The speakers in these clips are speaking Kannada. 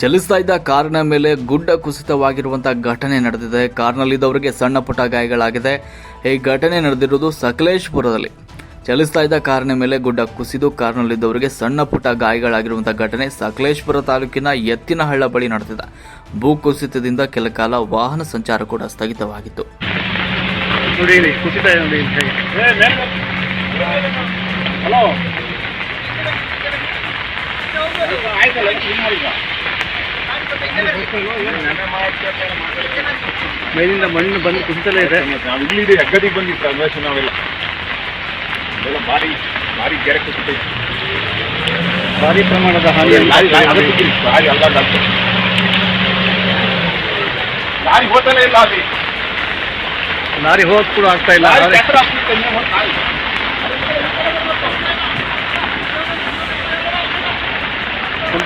ಚಲಿಸ್ತಾ ಇದ್ದ ಕಾರಿನ ಮೇಲೆ ಗುಡ್ಡ ಕುಸಿತವಾಗಿರುವಂತಹ ಘಟನೆ ನಡೆದಿದೆ. ಕಾರ್ನಲ್ಲಿದ್ದವರಿಗೆ ಸಣ್ಣ ಪುಟ್ಟ ಗಾಯಗಳಾಗಿದೆ. ಈ ಘಟನೆ ನಡೆದಿರುವುದು ಸಕಲೇಶ್ಪುರದಲ್ಲಿ. ಚಲಿಸ್ತಾ ಇದ್ದ ಕಾರಿನ ಮೇಲೆ ಗುಡ್ಡ ಕುಸಿದು ಕಾರ್ನಲ್ಲಿದ್ದವರಿಗೆ ಸಣ್ಣ ಪುಟ್ಟ ಗಾಯಗಳಾಗಿರುವಂತಹ ಘಟನೆ ಸಕಲೇಶ್ಪುರ ತಾಲೂಕಿನ ಎತ್ತಿನಹಳ್ಳ ಬಳಿ ನಡೆದಿದೆ. ಭೂ ಕುಸಿತದಿಂದ ಕೆಲ ಕಾಲ ವಾಹನ ಸಂಚಾರ ಕೂಡ ಸ್ಥಗಿತವಾಗಿತ್ತು. ಹಲೋ? ಮೇಲಿಂದ ಮಣ್ಣು ಬಂದು ಕುಂತಲೇ ಇದೆ. ನಾವು ಇಲ್ಲಿ ಹೆಗ್ಗದಿಗೆ ಬಂದಿತ್ತು ಅನ್ವೇಷಣೆ ನಾವೆಲ್ಲ. ಎಲ್ಲ ಭಾರಿ ಭಾರಿ ಕೆರೆ ಕುಸಿತ ಭಾರಿ ಪ್ರಮಾಣದ ಹಾನಿ ಲಾರಿ ಅಲ್ಲ ಲಾರಿ ಅಲ್ಲಾಡ್ತು ಇಲ್ಲ ಅಲ್ಲಿ. ಲಾರಿ ಹೋದ್ ಕೂಡ ಆಗ್ತಾ ಇಲ್ಲ ಲಾರಿ ಲಾರಿ ಕೆಸರು ಹಾಕ್ತಿತ್ತು, ಇನ್ನೇನ್ ಹೋತ್ ಲಾರಿ.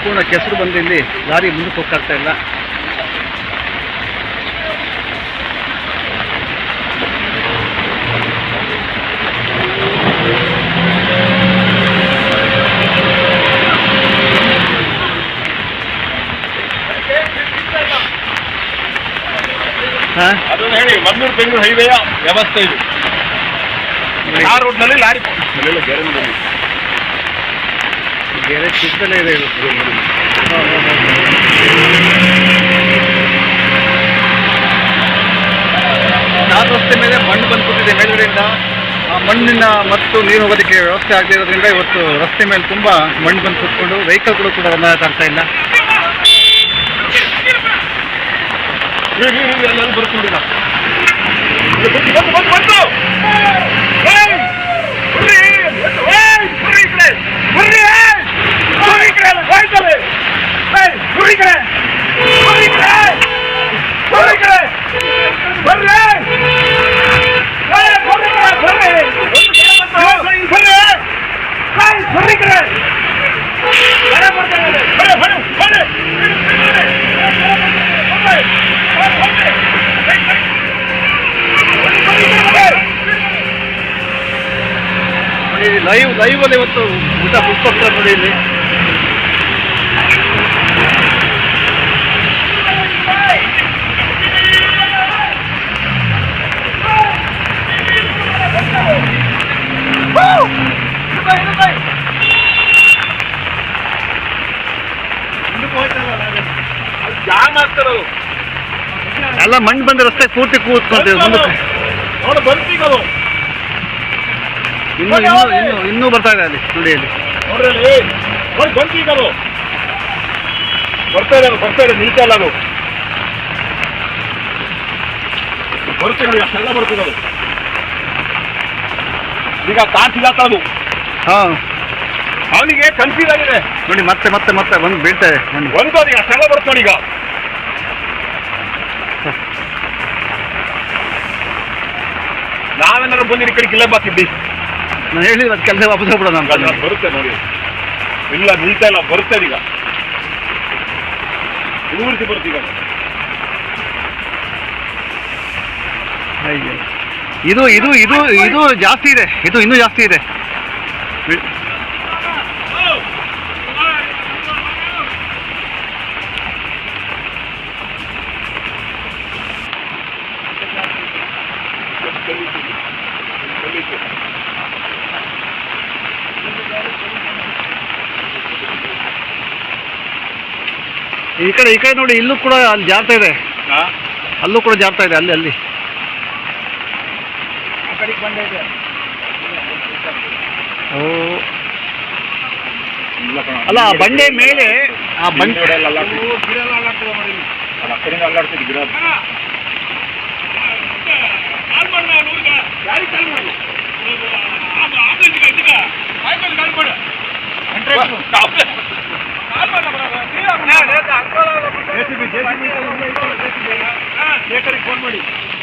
ಸಂಪೂರ್ಣ ಕೆಸರು ಬಂದು ಇಲ್ಲಿ ಲಾರಿ ಮುಂದಕ್ಕೆ ಹೋಗ್ತಾ ಇಲ್ಲ. ಹಾ? ಅದನ್ನ ಹೇಳಿ ಮಂಗಳೂರು ಬೆಂಗಳೂರು ಹೈವೇಯ ವ್ಯವಸ್ಥೆ ಇದೆ. ಆ ರೋಡ್ನಲ್ಲಿ ಲಾರಿ. ಬೇರೆ ಇದೆ ಹಾ, ಹಾ, ಹಾ. ನಾಲ್ಕು ರಸ್ತೆ ಮೇಲೆ ಮಣ್ಣು ಬಂದು ಕೂತಿದೆ ಮೇಲ್ಗಡೆಯಿಂದ. ಆ ಮಣ್ಣಿನ ಮತ್ತು ನೀರು ಹೋಗೋದಕ್ಕೆ ವ್ಯವಸ್ಥೆ ಆಗದೇ ಇರೋದ್ರಿಂದ ಇವತ್ತು ರಸ್ತೆ ಮೇಲೆ ತುಂಬ ಮಣ್ಣು ಬಂದು ಕೂತ್ಕೊಂಡು ವೆಹಿಕಲ್ಗಳು ಕೂಡ ರನ್ ಆಗ್ತಾ ಇಲ್ಲ. ಎಲ್ಲರೂ ಬರ್ಕೊಂಡಿಲ್ಲ ಬಂತು, ಬಂತು, ಬಂತು, ಬಂತು! ಏಯ್! ಬರ್ರಿ! ಏಯ್! ಬರ್ರಿ ಈ ಕಡೆ! ಬರ್ರಿ, ಏಯ್! ಬರ್ರಿ ಈ ಕಡೆ ಎಲ್ಲ, ಹೋಯ್ತಲ್ಲಿ! ಏಯ್! ಬರ್ರಿ ಈ ಕಡೆ! ಬರ್ರಿ ಈ ಕಡೆ! ಬರ್ರಿ ಈ ಕಡೆ! ಬರ್ರಿ! ಏಯ್, ಬರ್ರಿ ಈ ಕಡೆ, ಬರ್ರಿ! ಬರ್ರಿ! ಬರ್ರಿ! ಏಯ್, ಬರ್ರಿ ಈ ಕಡೆ! ಜನ ಬರ್ತಾ ಇದ್ದಾರೆ. ಬರ್ರಿ, ಬರ್ರಿ, ಬರ್ರಿ! ನೋಡಿ ಲೈವ್ ಲೈವ್ ಅಲ್ಲಿ ಇವತ್ತು ಊಟ ಬಿಟ್ಕೊಡ್ತಾರೆ ನೋಡಿ ಇಲ್ಲಿ ಎಲ್ಲ ಮಣ್ಣು ಬಂದ ರಸ್ತೆ ಪೂರ್ತಿ ಕೂತ್ಕೊಂತೀವಿ ಅದು ಇನ್ನು ಇನ್ನು ಇನ್ನು ಬರ್ತಾ ಇದೆ ಅಲ್ಲಿ ನೋಡಿ ಅಲ್ಲಿ. ನೋಡಿ ಬಂತೀಗ ಅದು ಬರ್ತಾ ಇದೆ ಅದು ಬರ್ತಾ ಇದೆ ನಿಲ್ತಾ ಇಲ್ಲ ಅದು. ಬರುತ್ತೆ ನೋಡಿ ಅಷ್ಟೆಲ್ಲ ಬರ್ತದೆ ಅದು ಈಗ ಕಾಣಿಸಿಲ್ಲ ಅದು. ಹಾಂ. ಅವನಿಗೆ ಕನ್ಫ್ಯೂಸ್ ಆಗಿದೆ. ನೋಡಿ ಮತ್ತೆ ಮತ್ತೆ ಮತ್ತೆ ಬಂದು ಬೀಳ್ತಾ ಇದೆ. ಒಂದು ಅದೀಗ ಅಷ್ಟೆಲ್ಲ ಬರುತ್ತೆ ನೋಡಿ ಈಗ. ನಾವೇನಾದ್ರು ಬಂದಿರಿ ಕಡೆ ಕಿಲ್ಲ ಬಾಕಿದ್ದಿ ನಾನು ಹೇಳಿ ಅದು ಕೆಲಸ ವಾಪಸ್ ಹೋಗ್ಬಿಡೋಣ ನಾನು ಬರುತ್ತೆ ನೋಡಿ. ಇಲ್ಲ ನಿಲ್ತಾ ಇಲ್ಲ ಬರುತ್ತೆ ಈಗ. ಊರಿಸಿ ಬರುತ್ತೆ ಈಗ. ಅಯ್ಯೋ. ಇದು ಇದು ಇದು ಇದು ಜಾಸ್ತಿ ಇದೆ. ಇದು ಇನ್ನೂ ಜಾಸ್ತಿ ಇದೆ. ಈ ಕಡೆ ಈ ಕಡೆ ನೋಡಿ ಇಲ್ಲೂ ಕೂಡ ಅಲ್ಲಿ ಜಾರ್ತಾ ಇದೆ ಅಲ್ಲೂ ಕೂಡ ಜಾರ್ತಾ ಇದೆ ಅಲ್ಲಿ ಅಲ್ಲಿ ಓ ಅಲ್ಲ ಆ ಬಂಡೆ ಮೇಲೆ ಆ ಬಂಡೆ ಗಿಡ everybody.